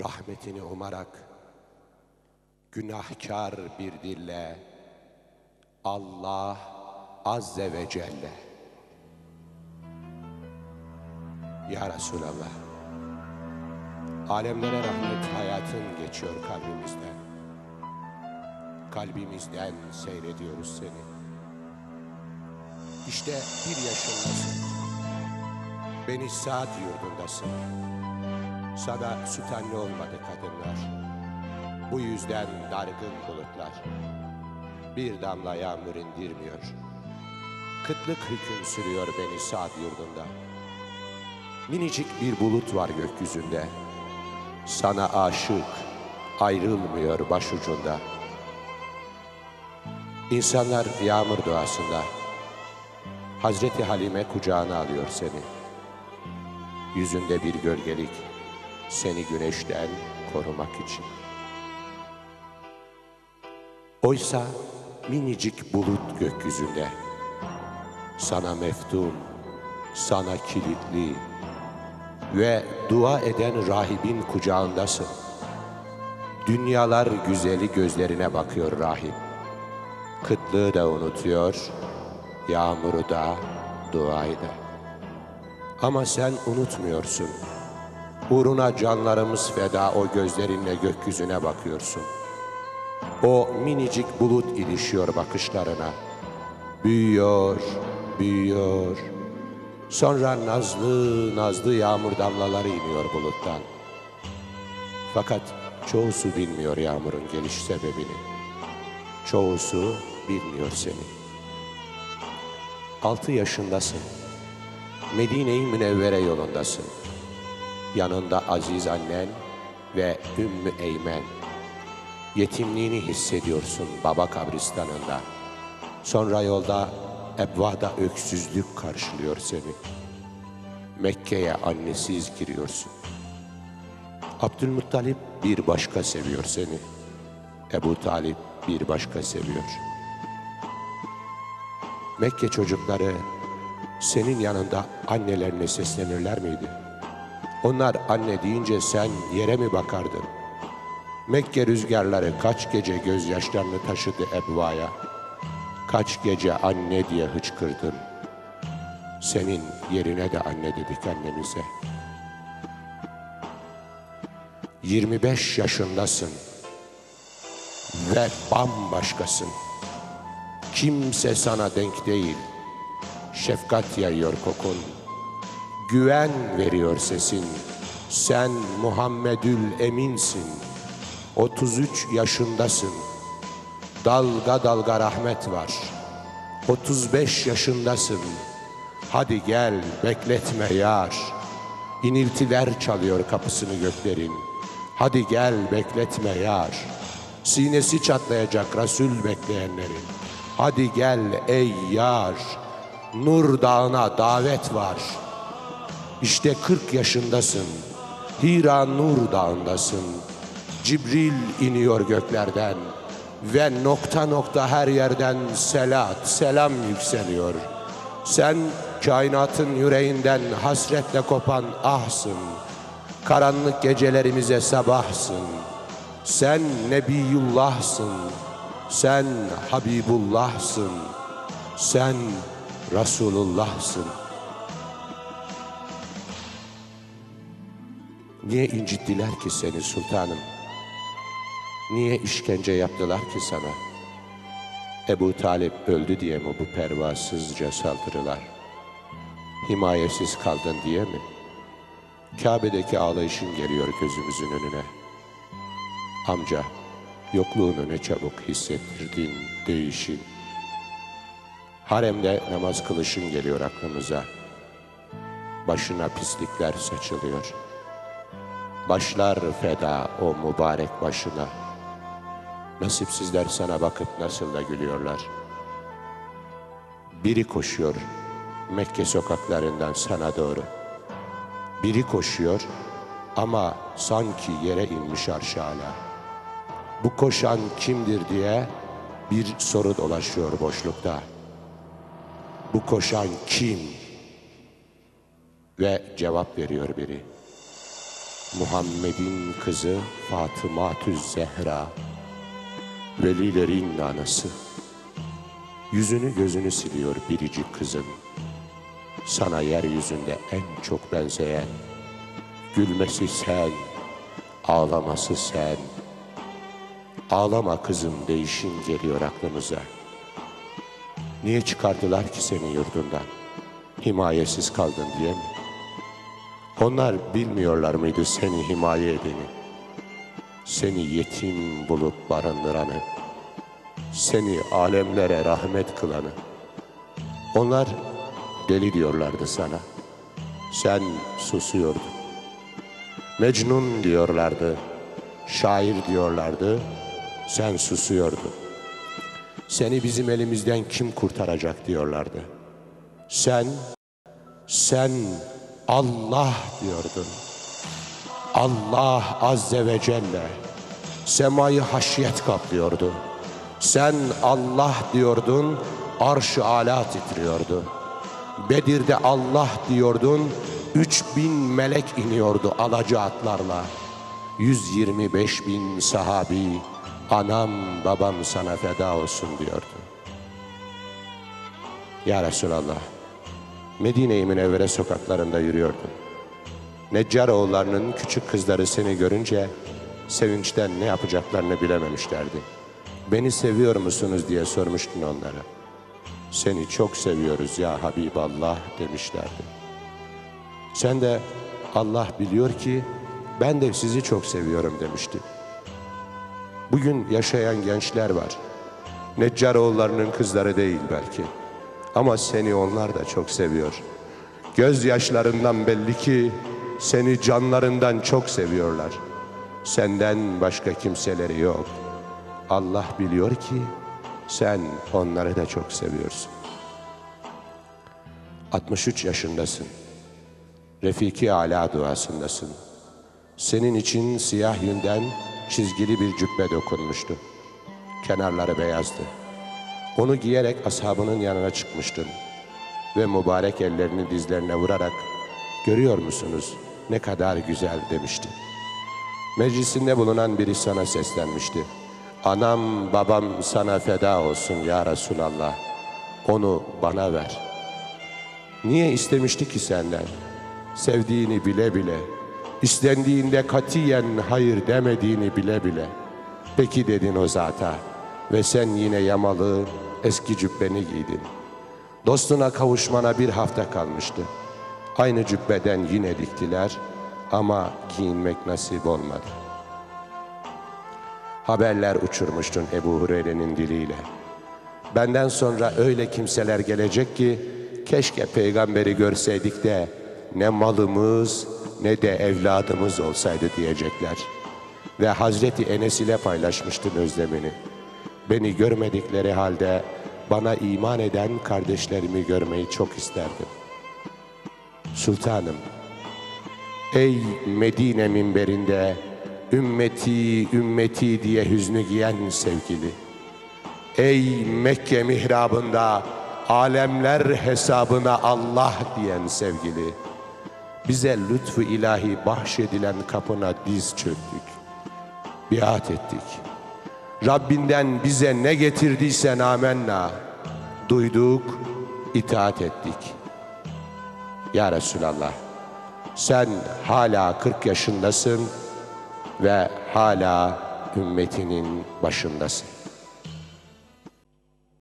rahmetini umarak günahkar bir dille Allah Azze ve Celle. Ya Resulallah Alemlere rahmet hayatın geçiyor kalbimizden Kalbimizden seyrediyoruz seni. İşte bir yaşındasın. Beni saat yurdundasın Sana süt anne olmadı kadınlar. Bu yüzden dargın bulutlar. Bir damla yağmur indirmiyor. Kıtlık hüküm sürüyor beni saat yurdunda. Minicik bir bulut var gökyüzünde. Sana aşık ayrılmıyor başucunda. İnsanlar yağmur duasında Hazreti Halime kucağına alıyor seni. Yüzünde bir gölgelik Seni güneşten korumak için Oysa minicik bulut gökyüzünde Sana meftun, sana kilitli Ve dua eden rahibin kucağındasın Dünyalar güzeli gözlerine bakıyor rahip Kıtlığı da unutuyor, yağmuru da, duayı da. Ama sen unutmuyorsun. Uğruna canlarımız feda o gözlerinle gökyüzüne bakıyorsun. O minicik bulut ilişiyor bakışlarına. Büyüyor, büyüyor. Sonra nazlı nazlı yağmur damlaları iniyor buluttan. Fakat çoğusu bilmiyor yağmurun geliş sebebini. Çoğusu bilmiyor seni. Altı yaşındasın. Medine-i Münevvere yolundasın. Yanında aziz annen ve Ümmü Eymen. Yetimliğini hissediyorsun baba kabristanında. Sonra yolda Ebva'da öksüzlük karşılıyor seni. Mekke'ye annesiz giriyorsun. Abdülmuttalip bir başka seviyor seni. Ebu Talip bir başka seviyor. Mekke çocukları senin yanında annelerine seslenirler miydi? Onlar anne deyince sen yere mi bakardın? Mekke rüzgarları kaç gece gözyaşlarını taşıdı Ebva'ya. Kaç gece anne diye hıçkırdın. Senin yerine de anne dedik annemize. 25 yaşındasın ve bambaşkasın. Kimse sana denk değil. Şefkat yayıyor kokun. Güven veriyor sesin. Sen Muhammedül Eminsin. 33 yaşındasın. Dalga dalga rahmet var. 35 yaşındasın. Hadi gel bekletme yar. İniltiler çalıyor kapısını göklerin. Hadi gel bekletme yar. Sinesi çatlayacak Resul bekleyenlerin. Hadi gel ey yar. Nur dağına davet var. İşte 40 yaşındasın. Hira Nur dağındasın. Cibril iniyor göklerden ve nokta nokta her yerden selat, selam yükseliyor. Sen kainatın yüreğinden hasretle kopan ahsın. Karanlık gecelerimize sabahsın. Sen Nebiyullah'sın. Sen Habibullah'sın. Sen Resulullah'sın. Niye incittiler ki seni sultanım? Niye işkence yaptılar ki sana? Ebu Talip öldü diye mi bu pervasızca saldırılar? Himayesiz kaldın diye mi? Kabe'deki ağlayışın geliyor gözümüzün önüne. Amca, yokluğunu ne çabuk hissettirdin değişin. Haremde namaz kılışın geliyor aklımıza. Başına pislikler saçılıyor. Başlar feda o mübarek başına. Nasipsizler sana bakıp nasıl da gülüyorlar. Biri koşuyor Mekke sokaklarından sana doğru. Biri koşuyor ama sanki yere inmiş arşala. Bu koşan kimdir diye bir soru dolaşıyor boşlukta. Bu koşan kim? Ve cevap veriyor biri. Muhammed'in kızı Fatıma Tüz Zehra, velilerin anası. Yüzünü gözünü siliyor biricik kızın. Sana yeryüzünde en çok benzeyen, gülmesi sen, ağlaması sen. Ağlama kızım değişim geliyor aklımıza. Niye çıkardılar ki seni yurdundan? Himayesiz kaldın diye mi? Onlar bilmiyorlar mıydı seni himaye edeni? Seni yetim bulup barındıranı, seni alemlere rahmet kılanı. Onlar deli diyorlardı sana. Sen susuyordun. Mecnun diyorlardı, şair diyorlardı, sen susuyordun. Seni bizim elimizden kim kurtaracak diyorlardı. Sen, sen Allah diyordun. Allah Azze ve Celle semayı haşyet kaplıyordu. Sen Allah diyordun, arş-ı ala titriyordu. Bedir'de Allah diyordun, üç bin melek iniyordu alaca atlarla. 125 bin sahabi, anam babam sana feda olsun diyordu. Ya Resulallah, Medine-i Münevvere sokaklarında yürüyordun. Neccaroğullarının küçük kızları seni görünce sevinçten ne yapacaklarını bilememişlerdi. Beni seviyor musunuz diye sormuştun onlara. Seni çok seviyoruz ya Habiballah demişlerdi. Sen de Allah biliyor ki ben de sizi çok seviyorum demişti. Bugün yaşayan gençler var. Neccaroğullarının kızları değil belki. Ama seni onlar da çok seviyor. Gözyaşlarından belli ki seni canlarından çok seviyorlar. Senden başka kimseleri yok. Allah biliyor ki sen onları da çok seviyorsun. 63 yaşındasın. Refiki Ala duasındasın. Senin için siyah yünden çizgili bir cübbe dokunmuştu. Kenarları beyazdı. Onu giyerek ashabının yanına çıkmıştın. Ve mübarek ellerini dizlerine vurarak görüyor musunuz ne kadar güzel demişti. Meclisinde bulunan biri sana seslenmişti. Anam babam sana feda olsun ya Resulallah. Onu bana ver. Niye istemişti ki senden? Sevdiğini bile bile, istendiğinde katiyen hayır demediğini bile bile. Peki dedin o zata ve sen yine yamalı eski cübbeni giydin. Dostuna kavuşmana bir hafta kalmıştı. Aynı cübbeden yine diktiler ama giyinmek nasip olmadı. Haberler uçurmuştun Ebu Hureyre'nin diliyle. Benden sonra öyle kimseler gelecek ki keşke peygamberi görseydik de ne malımız ne de evladımız olsaydı diyecekler. Ve Hazreti Enes ile paylaşmıştın özlemini. Beni görmedikleri halde bana iman eden kardeşlerimi görmeyi çok isterdim. Sultanım, ey Medine minberinde ümmeti ümmeti diye hüznü giyen sevgili. Ey Mekke mihrabında alemler hesabına Allah diyen sevgili. Bize lütfu ilahi bahşedilen kapına diz çöktük. Biat ettik. Rabbinden bize ne getirdiysen amenna. Duyduk, itaat ettik. Ya Resulallah, sen hala 40 yaşındasın ve hala ümmetinin başındasın.